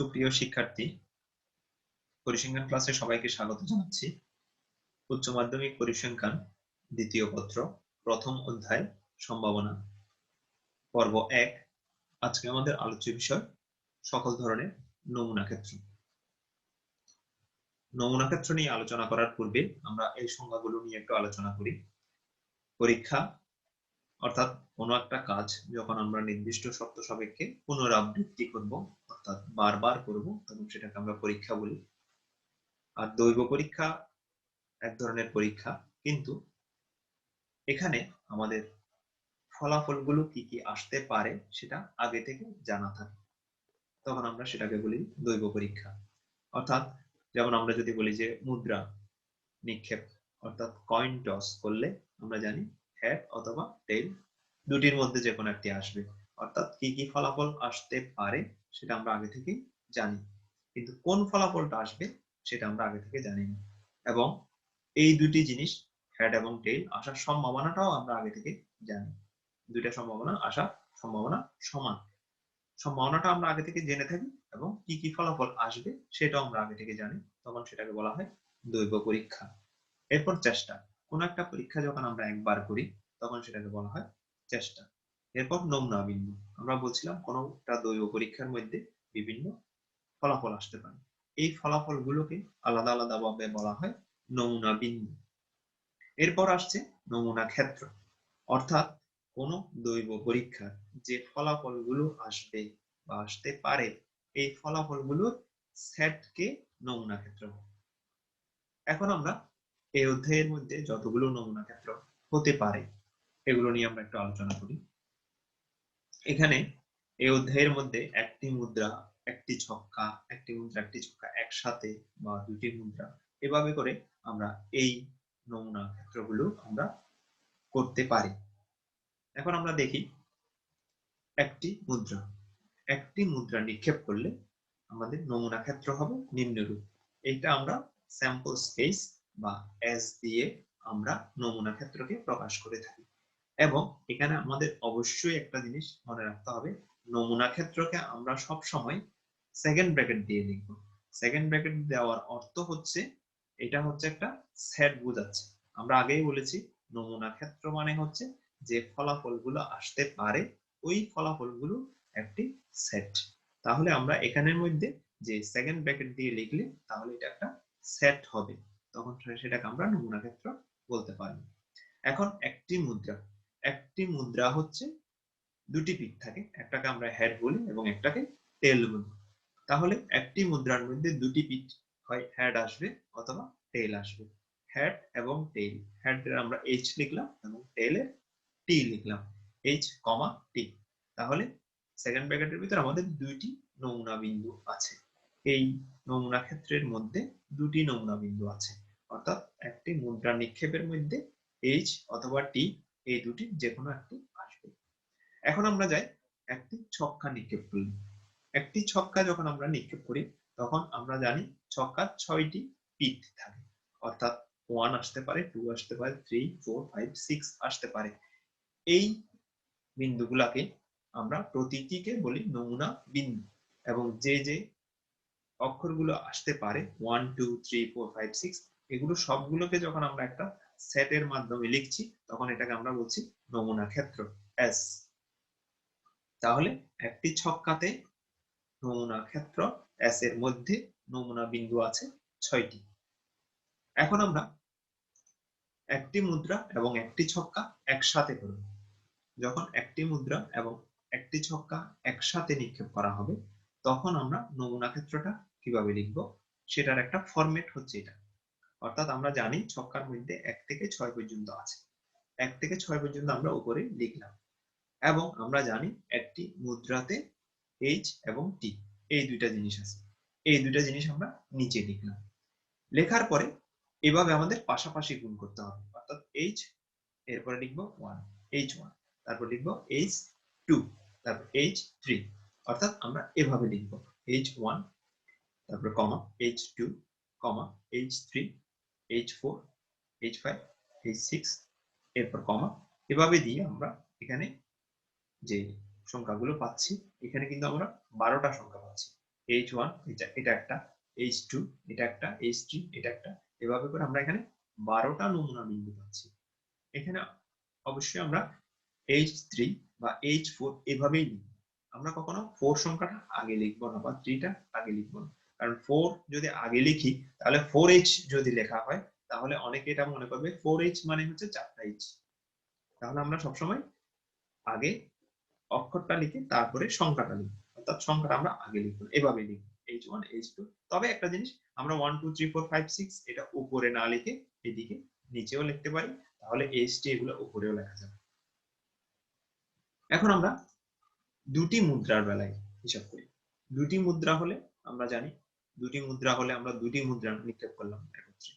সুপ্রিয় শিক্ষার্থী, পরিসংখ্যান ক্লাসে সবাইকে স্বাগত জানাচ্ছি। উচ্চ মাধ্যমিক পরিসংখ্যান, দ্বিতীয় পত্র, প্রথম অধ্যায়, সম্ভাবনা। পর্ব এক, আজকে আমাদের আলোচ্য বিষয়, সকল ধরনের নমুনা ক্ষেত্র। নমুনা ক্ষেত্র নিয়ে আলোচনা করার পূর্বে আমরা এই সংজ্ঞাগুলো নিয়ে একটু আলোচনা করি। পরীক্ষা অর্থাৎ কোনো একটা কাজ যখন আমরা নির্দিষ্ট শর্ত সাপেক্ষে পুনরাবৃত্তি করব, অর্থাৎ বারবার করব, তখন সেটাকে আমরা পরীক্ষা বলি। আর দৈব পরীক্ষা এক ধরনের পরীক্ষা, কিন্তু এখানে আমাদের ফলাফলগুলো কি কি আসতে পারে সেটা আগে থেকে জানা থাকে। তখন আমরা সেটাকে বলি দৈব পরীক্ষা। অর্থাৎ যেমন আমরা যদি বলি যে মুদ্রা নিক্ষেপ, অর্থাৎ কয়েন টস করলে আমরা জানি হেড অথবা টেল দুটির মধ্যে যে কোনো একটি আসবে। অর্থাৎ কি কি ফলাফল আসতে পারে সেটা আমরা আগে থেকে জানি। কিন্তু কোন ফলাফলটা আসবে সেটা আমরা আগে থেকে জানি না। এবং এই দুটি জিনিস হেড এবং টেল আসার সম্ভাবনাটাও আমরা আগে থেকে জানি। দুইটা সম্ভাবনা আসার সম্ভাবনা সমান। সম্ভাবনাটা আমরা আগে থেকে জেনে থাকি এবং কি কি ফলাফল আসবে সেটাও আমরা আগে থেকে জানি। তখন সেটাকে বলা হয় দৈব পরীক্ষা। এরপর চেষ্টা। কোন একটা পরীক্ষা যখন আমরা একবার করি, তখন সেটাকে বলা হয় চেষ্টা। এরপর নমুনা বিন্দু। আমরা বলছিলাম কোন একটা দৈব পরীক্ষার মধ্যে বিভিন্ন ফলাফল আসতে পারে। এই ফলাফলগুলোকে আলাদা আলাদা ভাবে বলা হয় নমুনা বিন্দু। এরপর আসছে নমুনা ক্ষেত্র। অর্থাৎ কোন দৈব পরীক্ষার যে ফলাফলগুলো আসবে বা আসতে পারে, এই ফলাফলগুলোর সেটকে নমুনা ক্ষেত্র এখন আমরা এই অধ্যায়ের মধ্যে যতগুলো নমুনা ক্ষেত্র হতে পারে, এগুলো নিয়ে আমরা একটু আলোচনা করি। এখানে এই অধ্যায়ের মধ্যে একটি মুদ্রা, একটি ছক্কা, একটি মুদ্রা, একটি ছক্কা একসাথে বা দুটি মুদ্রা, এভাবে করে আমরা এই নমুনা ক্ষেত্রগুলো আমরা করতে পারি। এখন আমরা দেখি একটি মুদ্রা। একটি মুদ্রা নিক্ষেপ করলে আমাদের নমুনা ক্ষেত্র হবে নিম্নরূপ। এটা আমরা স্যাম্পল স্পেস বা এস দিয়ে আমরা নমুনা ক্ষেত্রকে প্রকাশ করে থাকি। এবং এখানে আমাদের অবশ্যই একটা জিনিস মনে রাখতে হবে, নমুনা ক্ষেত্রকে আমরা সব সময় সেকেন্ড ব্র্যাকেট দিয়ে লিখব। সেকেন্ড ব্র্যাকেট দেওয়ার অর্থ হচ্ছে, এটা হচ্ছে একটা সেট বোঝাচ্ছে। আমরা আগেই বলেছি, নমুনা ক্ষেত্র মানে হচ্ছে যে ফলাফলগুলো আসতে পারে, ওই ফলাফলগুলো একটি সেট তাহলে আমরা এখানের মধ্যে যে সেকেন্ড ব্র্যাকেট দিয়ে লিখলে, তাহলে এটা একটা সেট হবে। তখন সেটাকে আমরা নমুনা ক্ষেত্র বলতে পারি। এখন একটি মুদ্রা একটি মুদ্রা হচ্ছে দুটি পিঠ থাকে, একটাকে আমরা হেড বলি এবং একটাকে টেল বলি। তাহলে একটি মুদ্রার মধ্যে দুটি পিঠ হয় হেড আসবে অথবা টেল আসবে। হেড এবং টেল হেড আমরা এইচ লিখলাম এবং টেল টি লিখলাম। এইচ কমা টি তাহলে সেকেন্ড ব্র্যাকেটের ভিতরে আমাদের দুইটি নমুনা বিন্দু আছে। এই নমুনা ক্ষেত্রের মধ্যে দুটি নমুনা বিন্দু আছে। অর্থাৎ একটি মুদ্রা নিক্ষেপের মধ্যে এইচ অথবা টি এই দুটি যে কোনো একটি আসবে। এখন আমরা যাই একটি ছক্কা নিক্ষেপ করি। একটি ছক্কা যখন আমরা নিক্ষেপ করি, তখন আমরা জানি ছক্কার ছয়টি পিঠ থাকে। অর্থাৎ ওয়ান আসতে পারে টু আসতে পারে থ্রি ফোর ফাইভ সিক্স আসতে পারে। এই বিন্দুগুলাকে আমরা প্রতিটিকে বলি নমুনা বিন্দু। এবং যে যে অক্ষরগুলো আসতে পারে। One two three four five six এগুলো সবগুলোকে যখন আমরা একটা সেটের মাধ্যমে লিখছি, তখন এটাকে আমরা বলছি নমুনা ক্ষেত্র এস তাহলে একটি ছক্কাতে নমুনা ক্ষেত্র এস এর মধ্যে নমুনা বিন্দু আছে ছয়টি। এখন আমরা একটি মুদ্রা এবং একটি ছক্কা একসাথে করব। যখন একটি মুদ্রা এবং একটি ছক্কা একসাথে নিক্ষেপ করা হবে, তখন আমরা নমুনা ক্ষেত্রটা কীভাবে লিখব? সেটার একটা ফরম্যাট হচ্ছে এটা। অর্থাৎ আমরা জানি ছক্কার মধ্যে এক থেকে ছয় পর্যন্ত আছে। এক থেকে ছয় পর্যন্ত আমরা উপরে লিখলাম। এবং আমরা জানি একটি মুদ্রাতে এইচ এবং টি এই দুইটা জিনিস আছে। এই দুইটা জিনিস আমরা নিচে লিখলাম। লেখার পরে এভাবে আমাদের পাশাপাশি গুণ করতে হবে। অর্থাৎ এইচ এরপরে লিখব ওয়ান এইচ ওয়ান তারপর লিখব এইচ টু তারপর এইচ থ্রি অর্থাৎ আমরা এভাবে লিখব। এইচ ওয়ান তারপর comma H two comma H three H four H five H six এরপর কমা। এভাবে দিয়ে আমরা এখানে যে সংখ্যাগুলো পাচ্ছি, এখানে কিন্তু আমরা বারোটা সংখ্যা পাচ্ছি। এইচ ওয়ান এটা একটা এইচ টু এটা একটা এইচ থ্রি এটা একটা। এভাবে করে আমরা এখানে বারোটা নমুনা বিন্দু পাচ্ছি। এখানে অবশ্যই আমরা এইচ থ্রি বা এইচ ফোর এভাবেই লিখব। আমরা কখনো ফোর সংখ্যাটা আগে লিখব না বা থ্রিটা আগে লিখব না। কারণ ফোর যদি আগে লিখি, তাহলে ফোর এইচ যদি লেখা হয়, তাহলে অনেকে এটা মনে করবে ফোর এইচ মানে হচ্ছে চারটা এইচ তাহলে আমরা সবসময় আগে অক্ষরটা লিখে তারপরে সংখ্যাটা লিখি, অর্থাৎ সংখ্যাটা আমরা আগে লিখব এভাবে লিখব এইচ ওয়ান এইচ টু তবে একটা জিনিস, আমরা one two three four five six এটা উপরে না লিখে এদিকে নিচেও লিখতে পারি, তাহলে এইচ টি এগুলো উপরেও লেখা যাবে। এখন আমরা দুটি মুদ্রার বেলায় হিসাব করি। দুটি মুদ্রা হলে আমরা জানি দুটি মুদ্রা হলে আমরা দুটি মুদ্রা নিক্ষেপ করলাম একত্রে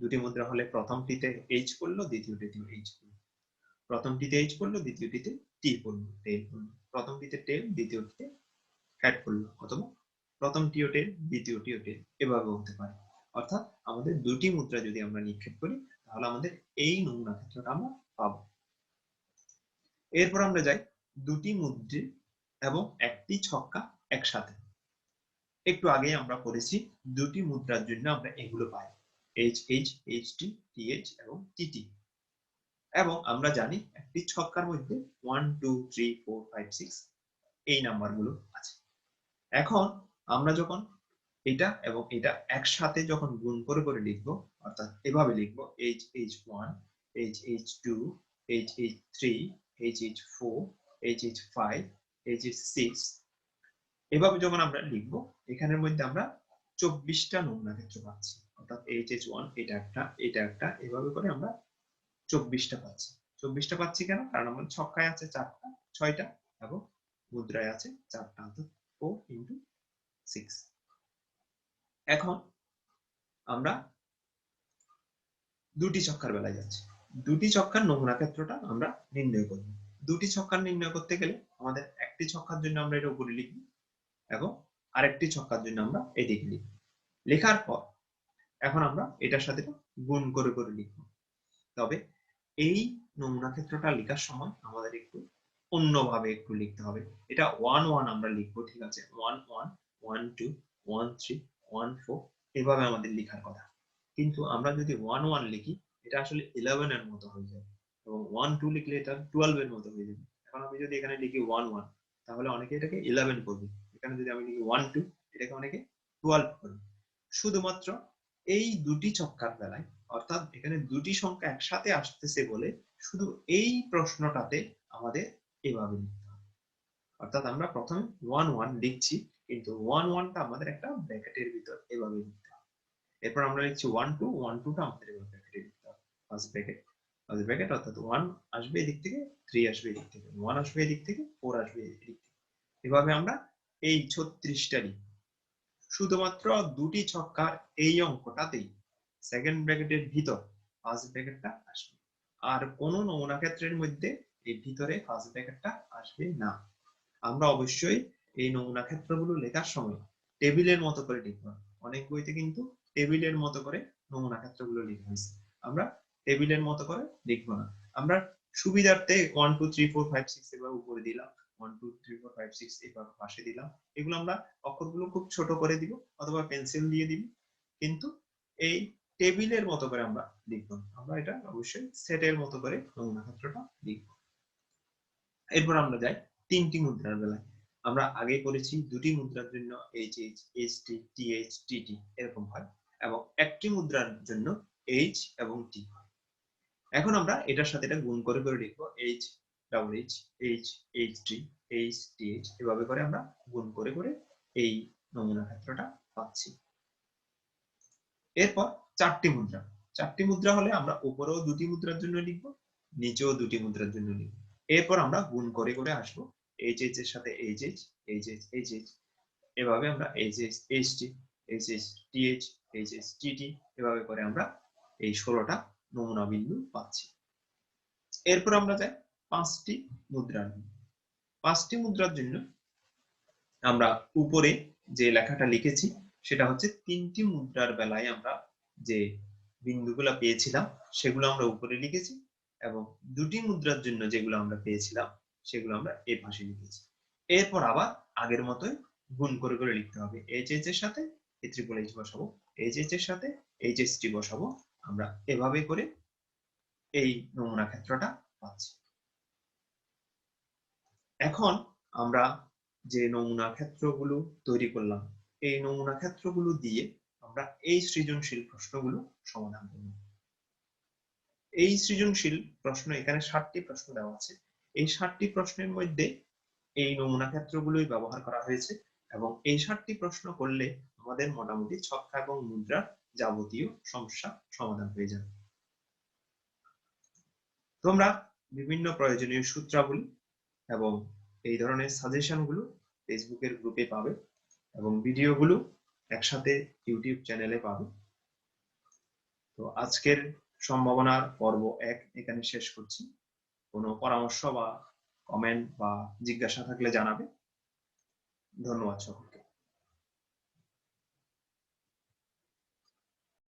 দুটি মুদ্রা হলে প্রথমটিতে এইচ করল দ্বিতীয়টিতে এইচ করল প্রথমটিতে এইচ করল দ্বিতীয়টিতে টি করল টেল করল প্রথমটিতে টেল দ্বিতীয়টিতে হ্যাড করল অথবা প্রথমটিও টেল দ্বিতীয়টিও টেল এভাবে হতে পারে। অর্থাৎ আমাদের দুটি মুদ্রা যদি আমরা নিক্ষেপ করি, তাহলে আমাদের এই নমুনা ক্ষেত্রটা আমরা পাবো। এরপর আমরা যাই দুটি মুদ্রে এবং একটি ছক্কা একসাথে। একটু আগে আমরা করেছি দুটি মুদ্রার জন্য আমরা এগুলো পাই। H H H T T H এবং টিটি এবং আমরা জানি একটি ছক্কার মধ্যে one two three four five six এই নাম্বারগুলো আছে। এখন আমরা যখন এটা এবং এটা একসাথে যখন গুণ করে করে লিখব, অর্থাৎ এভাবে লিখব H H one H H two H H three H H four H H five H H six এভাবে যখন আমরা লিখব এখানের মধ্যে আমরা চব্বিশটা নমুনা ক্ষেত্র পাচ্ছি। অর্থাৎ এইচ এইচ ওয়ান এটা একটা এটা একটা, এভাবে করে আমরা চব্বিশটা পাচ্ছি। চব্বিশটা পাচ্ছি কেন? কারণ আমাদের ছক্কায় আছে চারটা, ছয়টা, এবং মুদ্রায় আছে চারটা অর্থাৎ ফোর ইন্টু সিক্স এখন আমরা দুটি ছক্কার বেলায় যাচ্ছি। দুটি ছক্কার নমুনা ক্ষেত্রটা আমরা নির্ণয় করব। দুটি ছক্কার নির্ণয় করতে গেলে আমাদের একটি ছক্কার জন্য আমরা এটা উপরে লিখব এবং আরেকটি ছক্কার জন্য আমরা এদিকে লিখব লেখার পর এখন আমরা এটার সাথে গুণ করে করে লিখব। তবে এই নমুনা ক্ষেত্রটা লেখার সময় আমাদের একটু অন্যভাবে একটু লিখতে হবে। এটা ওয়ান ওয়ান আমরা লিখব, ঠিক আছে? One one one two one three one four এভাবে আমাদের লেখার কথা। কিন্তু আমরা যদি ওয়ান ওয়ান লিখি, এটা আসলে ইলেভেন এর মতো হয়ে যাবে। এবং ওয়ান টু লিখলে এটা টুয়েলভ এর মতো হয়ে যাবে। এখন আমি যদি এখানে লিখি ওয়ান ওয়ান তাহলে অনেকে এটাকে ইলেভেন করবে। এখানে যদি আমি লিখি ওয়ান টু এটাকে অনেকে টুয়েলভ করবে শুধুমাত্র এই দুটি ছক্কার বেলায় অর্থাৎ এখানে দুটি সংখ্যা একসাথে আসতেছে বলে শুধু এই প্রশ্নটাতে আমাদের এভাবে লিখতে হবে। অর্থাৎ আমরা প্রথমে ওয়ান ওয়ান লিখছি, কিন্তু ওয়ান ওয়ানটা আমাদের একটা ব্র্যাকেটের ভিতর এভাবে লিখতে হবে। এরপর আমরা লিখছি ওয়ান টু ওয়ান টুটা আমাদের এভাবে ব্র্যাকেটে লিখতে হবে। ফার্স্ট ব্র্যাকেট ফার্স্ট ব্র্যাকেট অর্থাৎ ওয়ান আসবে এদিক থেকে থ্রি আসবে এদিক থেকে ওয়ান আসবে এদিক থেকে ফোর আসবে এদিক থেকে। এভাবে আমরা এই ছত্রিশটা লিখব শুধুমাত্র দুটি ছক্কার এই অঙ্কটাতেই। সেকেন্ড ব্র্যাকেটের ভিতর ফার্স্ট ব্র্যাকেটটা আসবে। আর কোন নমুনা ক্ষেত্রের মধ্যে এই ভিতরে ফার্স্ট ব্র্যাকেটটা আসবে না। আমরা অবশ্যই এই নমুনা ক্ষেত্রগুলো লেখার সময় টেবিলের মতো করে লিখব। অনেক বইতে কিন্তু টেবিলের মতো করে নমুনা ক্ষেত্রগুলো লেখা হয়েছে। আমরা টেবিলের মতো করে লিখব না। আমরা সুবিধার্থে one two three four five six এবার উপরে দিলাম। পাশে দিলাম। এগুলো আমরা অক্ষরগুলো খুব ছোট করে দিব অথবা পেন্সিল দিয়ে দিব। কিন্তু এই টেবিলের মতো করে আমরা লিখব। আমরা এটা অবশ্যই সেটের মতো করে নমুনা লিখব। এরপর আমরা যাই তিনটি মুদ্রার বেলায়। আমরা আগে করেছি দুটি মুদ্রার জন্য H H H T T H T T এরকম হয়। এবং একটি মুদ্রার জন্য এইচ এবং টি হয়। এখন আমরা এটার সাথে এটা গুণ করে করে লিখব H double H H H H H এভাবে করে আমরা গুণ করে করে এই নমুনা ক্ষেত্রটা পাচ্ছি এরপর চারটি মুদ্রা চারটি মুদ্রা হলে আমরা উপরেও দুটি মুদ্রার জন্য লিখব নিচেও দুটি মুদ্রার জন্য লিখব এরপর আমরা গুণ করে করে আসব এইচ এইচ এর সাথে H H H H H H এভাবে আমরা H H H T H H T H H H T T এভাবে করে আমরা এই ষোলোটা নমুনা বিন্দু পাচ্ছি এরপর আমরা যাই পাঁচটি মুদ্রার পাঁচটি মুদ্রার জন্য আমরা উপরে যে লেখাটা লিখেছি, সেটা হচ্ছে তিনটি মুদ্রার বেলায় আমরা যে বিন্দুগুলো পেয়েছিলাম, সেগুলো আমরা উপরে লিখেছি এবং দুটি মুদ্রার জন্য যেগুলো আমরা পেয়েছিলাম, সেগুলো আমরা এ পাশে লিখেছি। এরপর আবার আগের মতোই গুণ করে করে লিখতে হবে। এইচ এইচ এর সাথে এ ট্রিপল এইচ বসাবো এইচ এইচ এর সাথে এইচ এইচ টি বসাবো, আমরা এভাবে করে এই নমুনা ক্ষেত্রটা পাচ্ছি। এখন আমরা যে নমুনা ক্ষেত্রগুলো তৈরি করলাম, এই নমুনা ক্ষেত্রগুলো দিয়ে আমরা এই সৃজনশীল প্রশ্নগুলো সমাধান করব। এই সৃজনশীল প্রশ্ন, এখানে ষাটটি প্রশ্ন দেওয়া আছে। এই ষাটটি প্রশ্নের মধ্যে এই নমুনা ক্ষেত্রগুলোই ব্যবহার করা হয়েছে এবং এই ষাটটি প্রশ্ন করলে আমাদের মোটামুটি ছক্কা এবং মুদ্রার যাবতীয় সমস্যা সমাধান হয়ে যাবে। তোমরা বিভিন্ন প্রয়োজনীয় সূত্রাবলী এবং এই ধরনের সাজেশনগুলো ফেসবুকের গ্রুপে পাবে এবং ভিডিওগুলো একসাথে ইউটিউব চ্যানেলে পাবে। তো আজকের সম্ভাবনার পর্ব এক, এখানে শেষ করছি। কোনো পরামর্শ বা কমেন্ট বা জিজ্ঞাসা থাকলে জানাবে। ধন্যবাদ সকলকে।